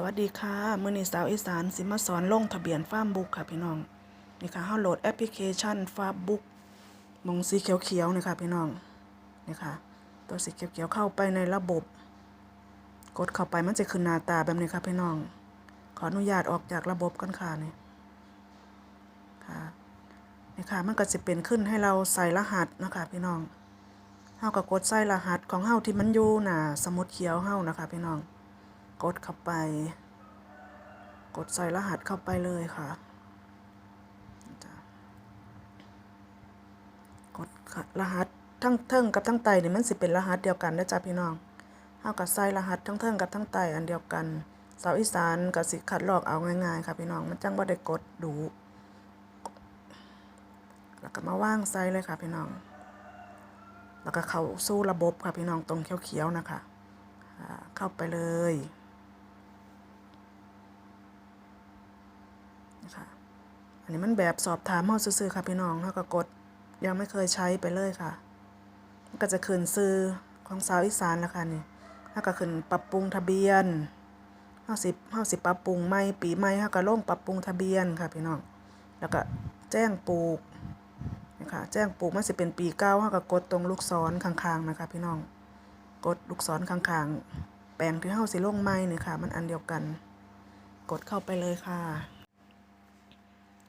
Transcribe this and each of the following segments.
สวัสดีค่ะ มือนีสาวอีสานสิมาสอนลงทะเบียนฟาร์มบุ๊กค่ะพี่น้อง นี่ค่ะเฮาโหลดแอปพลิเคชันฟาร์มบุ๊กมงสีเขียวๆนี่ค่ะพี่น้อง นี่ค่ะ ตัวสีเขียวๆเข้าไปในระบบ กดเข้าไปมันจะขึ้นหน้าตาแบบนี้ค่ะพี่น้อง ขออนุญาตออกจากระบบกันค่ะนี่ค่ะนี่ค่ะมันก็จะเป็นขึ้นให้เราใส่รหัสนะคะพี่น้องเฮาก็กดใส่รหัสของเฮาที่มันอยู่หน้าสมุดเขียวเฮานะคะพี่น้อง กดเข้าไป กดใส่รหัสเข้าไปเลยค่ะ กดรหัสทั้งเทิงกับทั้งไตเนี่ยมันสิเป็นรหัสเดียวกันนะจ๊ะพี่น้องเฮากับใส่รหัสทั้งเทิงกับทั้งไตอันเดียวกันสาวอีสานกับสิคัดลอกเอาง่ายๆค่ะพี่น้องมันจังบ่าได้กดดู แล้วก็มาว่างใส่เลยค่ะพี่น้อง แล้วก็เข้าสู้ระบบค่ะพี่น้องตรงเขียวๆนะคะ เข้าไปเลยนะคะ อันนี้มันแบบสอบถามเฮาซื่อๆค่ะพี่น้องเฮาก็กดยังไม่เคยใช้ไปเลยค่ะ ก็จะขึ้นซื้อของสาวอีสานแล้วค่ะนี่เฮาก็ขึ้นปรับปรุงทะเบียนเฮาสิเฮาสิปรับปรุงใหม่ปีใหม่เฮาก็ลงปรับปรุงทะเบียนค่ะพี่น้อง แล้วก็แจ้งปลูกนะคะแจ้งปลูกมันสิเป็นปีเก้าเฮาก็กดตรงลูกศรข้างๆนะคะพี่น้อง กดลูกศรข้างๆแปลงที่เฮาสิลงไม้นี่ค่ะ มันอันเดียวกัน กดเข้าไปเลยค่ะ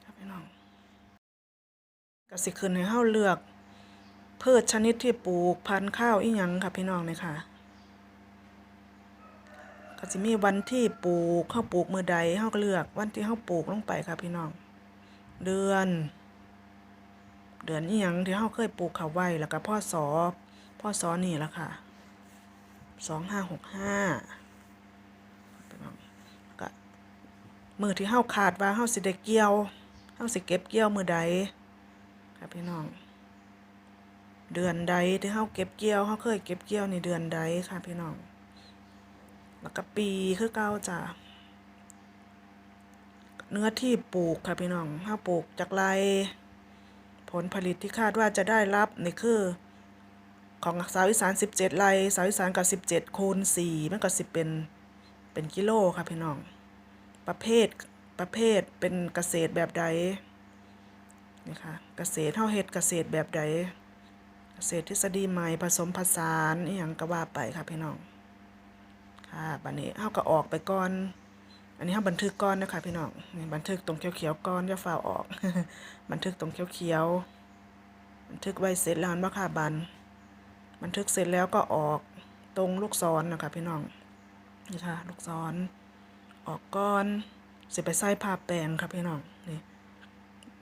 ครับพี่น้อง ก็สิขึ้นให้เฮาเลือกพืชชนิดที่ปลูกพันธุ์ข้าวอีหยังค่ะพี่น้องนี่ค่ะก็สิมีวันที่ปลูกเฮาปลูกมื้อใดเฮาก็เลือกวันที่เฮาปลูกลงไปค่ะพี่น้อง เดือน เดือนอีหยังที่เฮาเคยปลูกเขาไว้แล้วก็พ่อสอพ่อสอนี่ละค่ะสองห้าหกห้าก็มือที่เฮาขาดว่าเฮาสิได้เกี่ยวเฮาสิเก็บเกี่ยวมือใด ค่ะพี่น้อง เดือนใดที่เฮาเก็บเกี่ยวเฮาเคยเก็บเกี่ยวในเดือนใดค่ะพี่น้อง แล้วก็ปีคือเก่าจ้ะเนื้อที่ปลูกค่ะพี่น้องเฮาปลูกจากไรผลผลิตที่คาดว่าจะได้รับนี่คือ ของสาวอีสาน17ไรสาวอีสานกับ17คูณ4มันก็สิเป็นเป็นกิโลค่ะพี่น้อง ประเภทประเภทเป็นเกษตรแบบใด นี่ค่ะเกษตรเฮาเฮ็ดเกษตรแบบใดเกษตรทฤษฎีใหม่ผสมผสานอีหยังก็ว่าไปค่ะพี่น้องค่ะบัดนี้เฮาก็ออกไปก่อน อันนี้เฮาบันทึกก่อนนะคะพี่น้องนี่บันทึกตรงเขียวๆก่อนย่าฟ้าออก บันทึกตรงเขียวๆบันทึกไว้เสร็จแล้วบ่ค่ะบันบันทึกเสร็จแล้วก็ออกตรงลูกศรนนะคะพี่น้องนี่ค่ะลูกศรอออกก้อนเสิไปใส่ผ้าแปลงค่ะพี่น้องนี่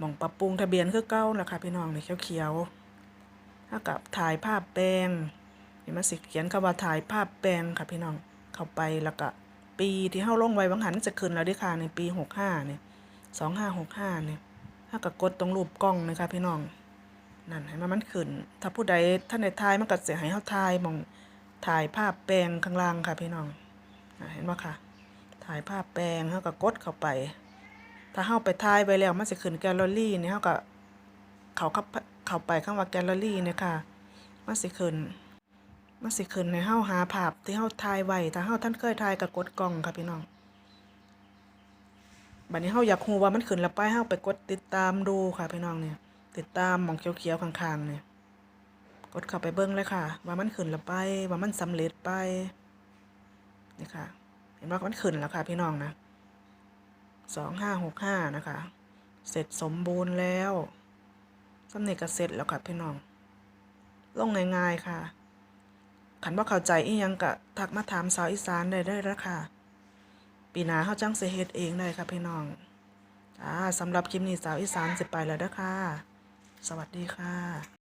มองปรับปรุงทะเบียนคือเก้านะค่ะพี่น้องนี่เขียวๆถ้ากับถ่ายภาพแปลงนี่มันสิเขียนคำว่าถ่ายภาพแปลงค่ะพี่น้องเข้าไปแล้วก็ปีที่เฮาลงไว้บางหันจะขึ้นแล้วด้อค่ะในปีหกห้าเนี่ยสองห้าหกห้าเนี่ยถ้ากับกดตรงรูปกล้องนะคะพี่น้องนั่นให้มันมันขึ้น ถ้าผู้ใดท่านในทายมันก็เสียให้เฮาทายมองถ่ายภาพแปลงข้างล่างค่ะพี่น้องเห็นบ่ค่ะถ่ายภาพแปลงเฮาก็กดเข้าไป ถ้าเฮาไปทายไว้แล้วมันสิขึ้นแกลเลอรี่นี่เฮาก็เข้าเข้าเข้าไปคำว่าแกลเลอรี่เนี่ยค่ะมันสิขึ้นมันสิขึ้นให้เฮาหาภาพที่เฮาถ่ายไว้ถ้าเฮาท่านเคยถ่ายก็กดกล้องค่ะพี่น้องบัดนี้เฮาอยากรู้ว่ามันขึ้นแล้วไปเฮาไปกดติดตามดูค่ะพี่น้องเนี่ย ติดตามมองเขียวๆข้างๆเนี่ยกดเข้าไปเบิ้งเลยค่ะ ว่ามันขึ้นแล้วไป ว่ามันสำเร็จไปนี่ค่ะ เห็นว่ามันขึ้นแล้วค่ะพี่น้องนะ สองห้าหกห้านะคะ เสร็จสมบูรณ์แล้วสำเร็จก็เสร็จแล้วค่ะพี่น้อง ลงง่ายๆค่ะขันว่าเข้าใจอียังกะทักมาถามสาวอีสานได้ได้ล้วค่ะ ปีหนาเขาจังเสเฮ็ดเองได้ค่ะพี่น้องจ้าสำหรับคลิปนี้สาวอีสานสิไปแล้วเด้อค่ะสวัสดีค่ะ